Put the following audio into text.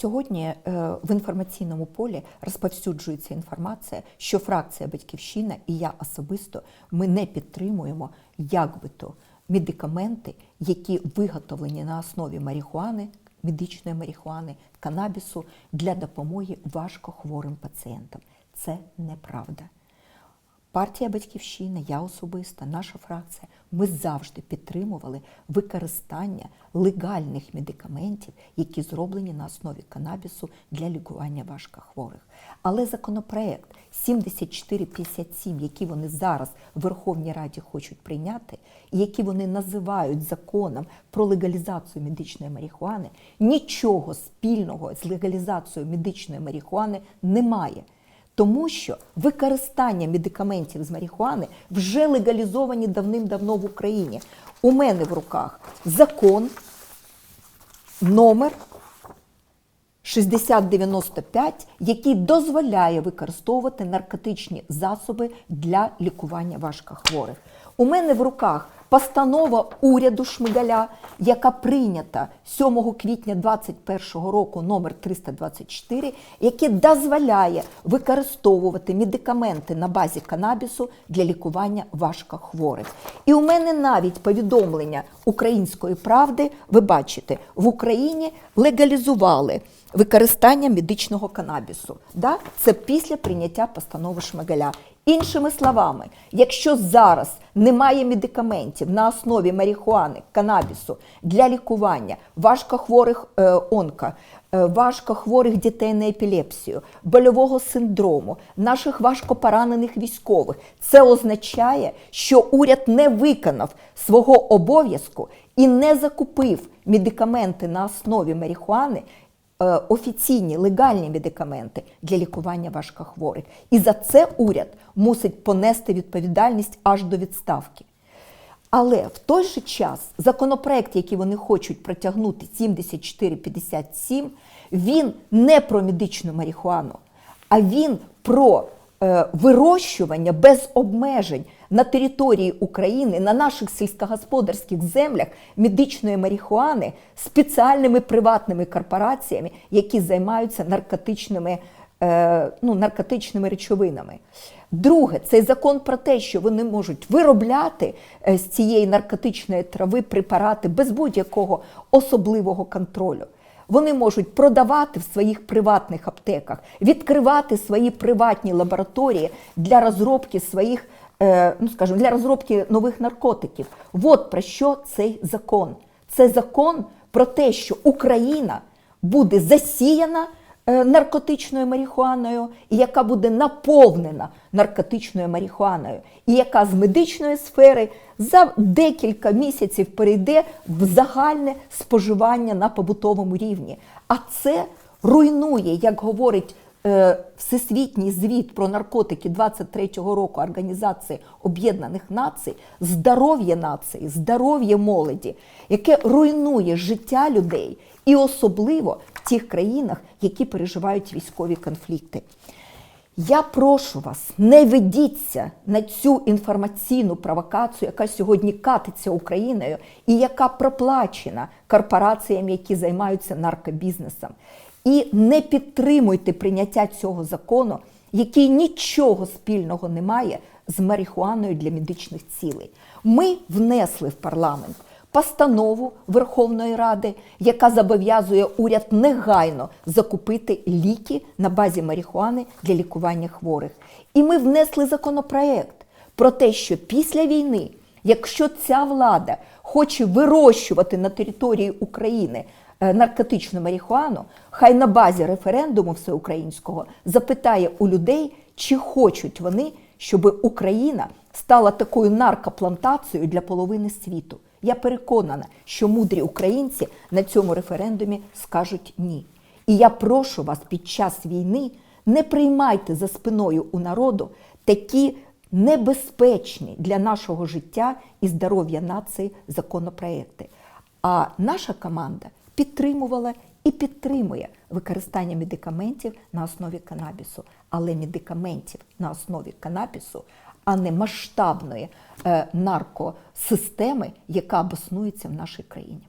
Сьогодні е, в інформаційному полі розповсюджується інформація, що фракція Батьківщина і я особисто ми не підтримуємо як би то медикаменти, які виготовлені на основі марихуани, медичної марихуани, канабісу для допомоги важкохворим пацієнтам. Це неправда. Партія Батьківщина, я особисто, наша фракція, ми завжди підтримували використання легальних медикаментів, які зроблені на основі канабісу для лікування важкохворих. Але законопроект 7457, який вони зараз в Верховній Раді хочуть прийняти, і який вони називають законом про легалізацію медичної марихуани, нічого спільного з легалізацією медичної марихуани немає. Тому що використання медикаментів з марихуани вже легалізовані давним-давно в Україні. У мене в руках закон номер 6095, який дозволяє використовувати наркотичні засоби для лікування важкохворих. У мене в руках постанова уряду Шмигаля, яка прийнята 7 квітня 2021 року номер 324, яке дозволяє використовувати медикаменти на базі канабісу для лікування важкохворих. І у мене навіть повідомлення української правди, ви бачите, в Україні легалізували використання медичного канабісу. Да? Це після прийняття постанови Шмигаля. Іншими словами, якщо зараз немає медикаментів на основі марихуани, канабісу для лікування важкохворих е, онка, е, важкохворих дітей на епілепсію, больового синдрому, наших важкопоранених військових, це означає, що уряд не виконав свого обов'язку і не закупив медикаменти на основі марихуани офіційні легальні медикаменти для лікування важкохворих. І за це уряд мусить понести відповідальність аж до відставки. Але в той же час законопроект, який вони хочуть протягнути 7457, він не про медичну марихуану, а він про е, вирощування без обмежень на території України, на наших сільськогосподарських землях медичної марихуани спеціальними приватними корпораціями, які займаються наркотичними, е, ну, наркотичними речовинами. Друге, цей закон про те, що вони можуть виробляти е, з цієї наркотичної трави препарати без будь-якого особливого контролю. Вони можуть продавати в своїх приватних аптеках, відкривати свої приватні лабораторії для розробки своїх, е, ну скажімо, для розробки нових наркотиків. От про що цей закон. Це закон про те, що Україна буде засіяна наркотичною марихуаною, і яка буде наповнена наркотичною марихуаною, і яка з медичної сфери за декілька місяців перейде в загальне споживання на побутовому рівні. А це руйнує, як говорить е, Всесвітній звіт про наркотики 23-го року Організації Об'єднаних Націй, здоров'я нації, здоров'я молоді, яке руйнує життя людей, і особливо в тих країнах, які переживають військові конфлікти. Я прошу вас, не ведіться на цю інформаційну провокацію, яка сьогодні катиться Україною і яка проплачена корпораціями, які займаються наркобізнесом. І не підтримуйте прийняття цього закону, який нічого спільного не має з марихуаною для медичних цілей. Ми внесли в парламент постанову Верховної Ради, яка зобов'язує уряд негайно закупити ліки на базі марихуани для лікування хворих. І ми внесли законопроект про те, що після війни, якщо ця влада хоче вирощувати на території України е, наркотичну марихуану, хай на базі референдуму всеукраїнського запитає у людей, чи хочуть вони, щоб Україна стала такою наркоплантацією для половини світу. Я переконана, що мудрі українці на цьому референдумі скажуть ні. І я прошу вас під час війни не приймайте за спиною у народу такі небезпечні для нашого життя і здоров'я нації законопроекти. А наша команда підтримувала і підтримує використання медикаментів на основі канабісу, але медикаментів на основі канабісу, а не масштабної е, наркосистеми, яка обоснується в нашій країні.